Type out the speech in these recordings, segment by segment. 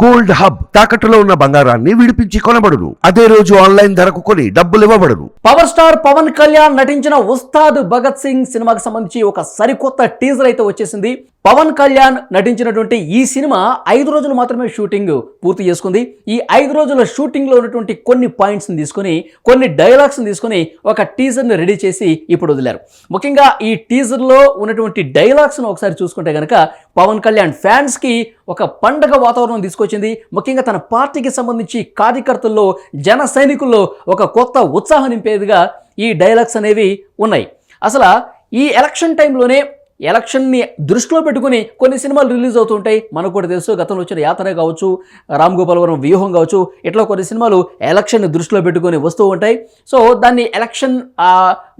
Gold hub తాకట్టులో ఉన్న బంగారాన్ని విడిపించి కొనబడును. అదే రోజు ఆన్లైన్ ధరకు కొని డబ్బులు ఇవ్వబడును. పవర్ స్టార్ పవన్ కళ్యాణ్ నటించిన ఉస్తాద్ భగత్ సింగ్ సినిమాకి సంబంధించి ఒక సరికొత్త టీజర్ అయితే వచ్చేసింది. పవన్ కళ్యాణ్ నటించినటువంటి ఈ సినిమా ఐదు రోజులు మాత్రమే షూటింగ్ పూర్తి చేసుకుంది. ఈ ఐదు రోజుల షూటింగ్లో ఉన్నటువంటి కొన్ని పాయింట్స్ని తీసుకొని కొన్ని డైలాగ్స్ని తీసుకొని ఒక టీజర్ని రెడీ చేసి ఇప్పుడు వదిలారు. ముఖ్యంగా ఈ టీజర్లో ఉన్నటువంటి డైలాగ్స్ను ఒకసారి చూసుకుంటే కనుక పవన్ కళ్యాణ్ ఫ్యాన్స్కి ఒక పండగ వాతావరణం తీసుకొచ్చింది. ముఖ్యంగా తన పార్టీకి సంబంధించి కార్యకర్తల్లో జన సైనికుల్లో ఒక కొత్త ఉత్సాహం నింపేదిగా ఈ డైలాగ్స్ అనేవి ఉన్నాయి. అసలు ఈ ఎలక్షన్ టైంలోనే ఎలక్షన్ని దృష్టిలో పెట్టుకుని కొన్ని సినిమాలు రిలీజ్ అవుతుంటాయి. మనకు కూడా తెలుసు గతంలో వచ్చిన యాత్ర కావచ్చు రామ్ గోపాలవరం వ్యూహం కావచ్చు ఇట్లా కొన్ని సినిమాలు ఎలక్షన్ని దృష్టిలో పెట్టుకొని వస్తూ ఉంటాయి. సో దాన్ని ఎలక్షన్ ఆ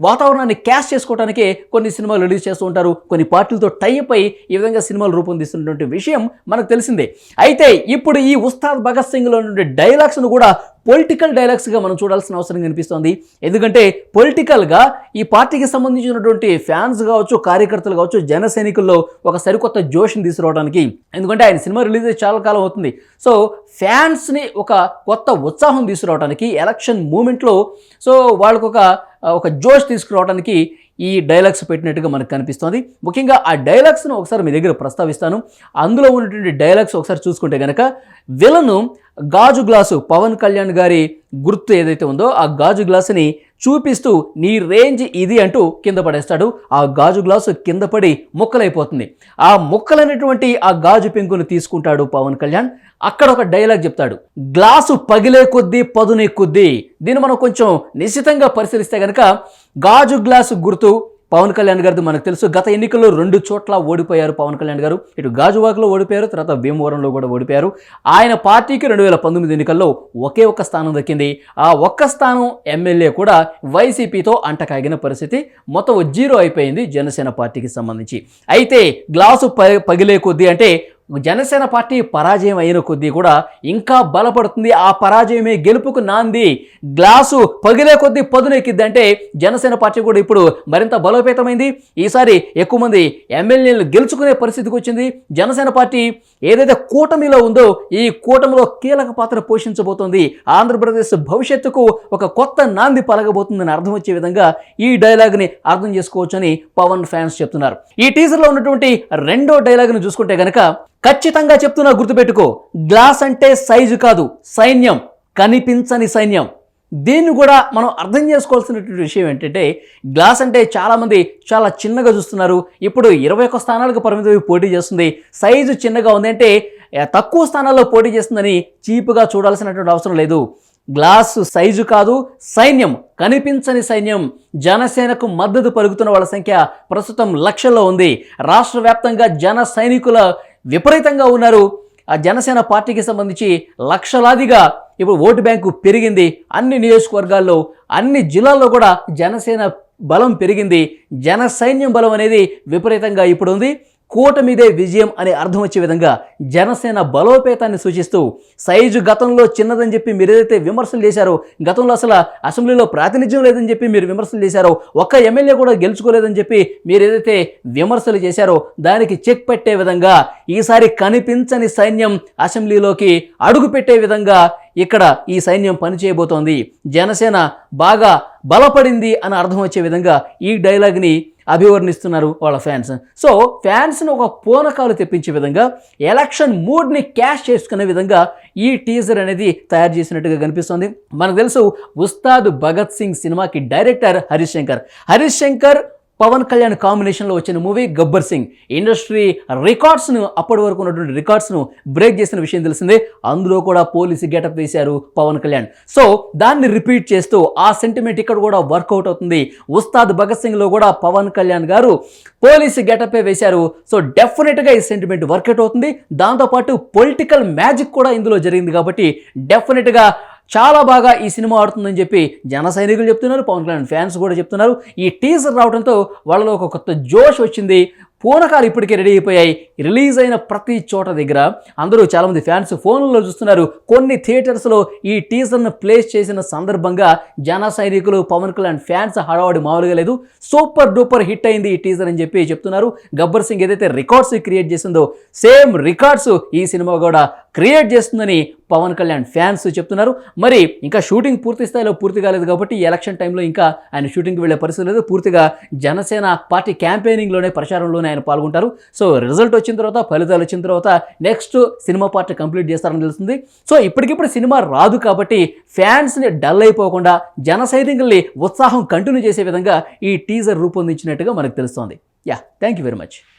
వాతావరణాన్ని క్యాష్ చేసుకోవడానికి కొన్ని సినిమాలు రిలీజ్ చేస్తూ ఉంటారు. కొన్ని పార్టీలతో టైప్ అయి ఈ విధంగా సినిమాలు రూపొందిస్తున్నటువంటి విషయం మనకు తెలిసిందే. అయితే ఇప్పుడు ఈ ఉస్తాద్ భగత్ సింగ్లో ఉండే డైలాగ్స్ను కూడా పొలిటికల్ డైలాగ్స్గా మనం చూడాల్సిన అవసరం కనిపిస్తోంది. ఎందుకంటే పొలిటికల్గా ఈ పార్టీకి సంబంధించినటువంటి ఫ్యాన్స్ కావచ్చు కార్యకర్తలు కావచ్చు జన సైనికుల్లో ఒక సరికొత్త జోష్ని తీసుకురావడానికి. ఎందుకంటే ఆయన సినిమా రిలీజ్ అయ్యి చాలా కాలం అవుతుంది. సో ఫ్యాన్స్ని ఒక కొత్త ఉత్సాహం తీసుకురావడానికి ఎలక్షన్ మూమెంట్లో సో వాళ్ళకు ఒక ఒక జోష్ తీసుకురావడానికి ఈ డైలాగ్స్ పెట్టినట్టుగా మనకు కనిపిస్తోంది. ముఖ్యంగా ఆ డైలాగ్స్ను ఒకసారి మీ దగ్గర ప్రస్తావిస్తాను. అందులో ఉన్నటువంటి డైలాగ్స్ ఒకసారి చూసుకుంటే కనుక విలను గాజు గ్లాసు పవన్ కళ్యాణ్ గారి గుర్తు ఏదైతే ఉందో ఆ గాజు గ్లాసుని చూపిస్తూ నీ రేంజ్ ఇది అంటూ కింద పడేస్తాడు. ఆ గాజు గ్లాసు కింద పడి ముక్కలైపోతుంది. ఆ ముక్కలైనటువంటి ఆ గాజు పెంకును తీసుకుంటాడు పవన్ కళ్యాణ్. అక్కడ ఒక డైలాగ్ చెప్తాడు. గ్లాసు పగిలే కొద్దీ పదునే కొద్దీ. దీన్ని మనం కొంచెం నిశ్చితంగా పరిశీలిస్తే కనుక గాజు గ్లాసు గుర్తు పవన్ కళ్యాణ్ గారిది మనకు తెలుసు. గత ఎన్నికల్లో రెండు చోట్ల ఓడిపోయారు పవన్ కళ్యాణ్ గారు. ఇటు గాజువాకలో ఓడిపోయారు తర్వాత భీమవరంలో కూడా ఓడిపోయారు. ఆయన పార్టీకి రెండు వేల పంతొమ్మిది ఎన్నికల్లో ఒకే ఒక్క స్థానం దక్కింది. ఆ ఒక్క స్థానం ఎమ్మెల్యే కూడా వైసీపీతో అంటకాగిన పరిస్థితి మొత్తం జీరో అయిపోయింది జనసేన పార్టీకి సంబంధించి. అయితే గ్లాసు పగిలే కొద్దీ అంటే జనసేన పార్టీ పరాజయం అయిన కొద్దీ కూడా ఇంకా బలపడుతుంది. ఆ పరాజయమే గెలుపుకు నాంది. గ్లాసు పగిలే కొద్దీ పదునెక్కిద్ది అంటే జనసేన పార్టీ కూడా ఇప్పుడు మరింత బలోపేతమైంది. ఈసారి ఎక్కువ మంది ఎమ్మెల్యేలు గెలుచుకునే పరిస్థితికి వచ్చింది. జనసేన పార్టీ ఏదైతే కూటమిలో ఉందో ఈ కూటమిలో కీలక పాత్ర పోషించబోతోంది. ఆంధ్రప్రదేశ్ భవిష్యత్తుకు ఒక కొత్త నాంది పలగబోతుందని అర్థం వచ్చే విధంగా ఈ డైలాగ్ని అర్థం చేసుకోవచ్చని పవన్ ఫ్యాన్స్ చెప్తున్నారు. ఈ టీజర్లో ఉన్నటువంటి రెండో డైలాగ్ని చూసుకుంటే కనుక ఖచ్చితంగా చెప్తున్నా గుర్తుపెట్టుకో గ్లాస్ అంటే సైజు కాదు సైన్యం. కనిపించని సైన్యం. దీన్ని కూడా మనం అర్థం చేసుకోవాల్సినటువంటి విషయం ఏంటంటే గ్లాస్ అంటే చాలామంది చాలా చిన్నగా చూస్తున్నారు. ఇప్పుడు ఇరవై ఒక్క స్థానాలకు పరిమితమై పోటీ చేస్తుంది. సైజు చిన్నగా ఉంది అంటే తక్కువ స్థానాల్లో పోటీ చేస్తుందని చీపుగా చూడాల్సినటువంటి అవసరం లేదు. గ్లాసు సైజు కాదు సైన్యం. కనిపించని సైన్యం. జనసేనకు మద్దతు పలుకుతున్న వాళ్ళ సంఖ్య ప్రస్తుతం లక్షల్లో ఉంది. రాష్ట్ర వ్యాప్తంగా జన సైనికుల విపరీతంగా ఉన్నారు. ఆ జనసేన పార్టీకి సంబంధించి లక్షలాదిగా ఇప్పుడు ఓటు బ్యాంకు పెరిగింది. అన్ని నియోజకవర్గాల్లో అన్ని జిల్లాల్లో కూడా జనసేన బలం పెరిగింది. జన సైన్యం బలం అనేది విపరీతంగా ఇప్పుడు ఉంది కూటమిదే విజయం అనే అర్థం వచ్చే విధంగా జనసేన బలోపేతాన్ని సూచిస్తూ సైజు గతంలో చిన్నదని చెప్పి మీరు ఏదైతే విమర్శలు చేశారో గతంలో అసలు అసెంబ్లీలో ప్రాతినిధ్యం లేదని చెప్పి మీరు విమర్శలు చేశారో ఒక్క ఎమ్మెల్యే కూడా గెలుచుకోలేదని చెప్పి మీరు ఏదైతే విమర్శలు చేశారో దానికి చెక్ పెట్టే విధంగా ఈసారి కనిపించని సైన్యం అసెంబ్లీలోకి అడుగు పెట్టే విధంగా ఇక్కడ ఈ సైన్యం పనిచేయబోతోంది. జనసేన బాగా బలపడింది అని అర్థం వచ్చే విధంగా ఈ డైలాగ్ని అభివర్ణిస్తున్నారు వాళ్ళ ఫ్యాన్స్. సో ఫ్యాన్స్ను ఒక పూనకాలు తెప్పించే విధంగా ఎలక్షన్ మూడ్ని క్యాష్ చేసుకునే విధంగా ఈ టీజర్ అనేది తయారు చేసినట్టుగా కనిపిస్తుంది. మనకు తెలుసు ఉస్తాద్ భగత్ సింగ్ సినిమాకి డైరెక్టర్ హరిశంకర్. శంకర్ శంకర్ పవన్ కళ్యాణ్ కాంబినేషన్లో వచ్చిన మూవీ గబ్బర్ సింగ్. ఇండస్ట్రీ రికార్డ్స్ను అప్పటి వరకు ఉన్నటువంటి రికార్డ్స్ను బ్రేక్ చేసిన విషయం తెలిసిందే. అందులో కూడా పోలీసు గెటప్ వేశారు పవన్ కళ్యాణ్. సో దాన్ని రిపీట్ చేస్తూ ఆ సెంటిమెంట్ ఇక్కడ కూడా వర్కౌట్ అవుతుంది. ఉస్తాద్ భగత్ సింగ్లో కూడా పవన్ కళ్యాణ్ గారు పోలీసు గెటపే వేశారు. సో డెఫినెట్గా ఈ సెంటిమెంట్ వర్కౌట్ అవుతుంది. దాంతోపాటు పొలిటికల్ మ్యాజిక్ కూడా ఇందులో జరిగింది కాబట్టి డెఫినెట్గా చాలా బాగా ఈ సినిమా ఆడుతుందని చెప్పి జన సైనికులు చెప్తున్నారు పవన్ కళ్యాణ్ ఫ్యాన్స్ కూడా చెప్తున్నారు. ఈ టీజర్ రావడంతో వాళ్ళలో ఒక కొత్త జోష్ వచ్చింది. పూనకాలు ఇప్పటికే రెడీ అయిపోయాయి. రిలీజ్ అయిన ప్రతి చోట దగ్గర అందరూ చాలామంది ఫ్యాన్స్ ఫోన్లలో చూస్తున్నారు. కొన్ని థియేటర్స్లో ఈ టీజర్ను ప్లేస్ చేసిన సందర్భంగా జన సైనికులు పవన్ కళ్యాణ్ ఫ్యాన్స్ హడావడి మామూలుగా లేదు. సూపర్ డూపర్ హిట్ అయింది ఈ టీజర్ అని చెప్పి చెప్తున్నారు. గబ్బర్ సింగ్ ఏదైతే రికార్డ్స్ క్రియేట్ చేసిందో సేమ్ రికార్డ్స్ ఈ సినిమా కూడా క్రియేట్ చేస్తుందని పవన్ కళ్యాణ్ ఫ్యాన్స్ చెప్తున్నారు. మరి ఇంకా షూటింగ్ పూర్తి స్థాయిలో పూర్తి కాలేదు కాబట్టి ఈ ఎలక్షన్ టైంలో ఇంకా ఆయన షూటింగ్కి వెళ్ళే పరిస్థితి లేదు. పూర్తిగా జనసేన పార్టీ క్యాంపెయినింగ్లోనే ప్రచారంలోనే ఆయన పాల్గొంటారు. సో రిజల్ట్ వచ్చిన తర్వాత ఫలితాలు వచ్చిన తర్వాత నెక్స్ట్ సినిమా పార్టీ కంప్లీట్ చేస్తారని తెలుస్తుంది. సో ఇప్పటికిప్పుడు సినిమా రాదు కాబట్టి ఫ్యాన్స్ని డల్ అయిపోకుండా జన సైనికుల్ని ఉత్సాహం కంటిన్యూ చేసే విధంగా ఈ టీజర్ రూపొందించినట్టుగా మనకు తెలుస్తోంది. Yeah thank you very much.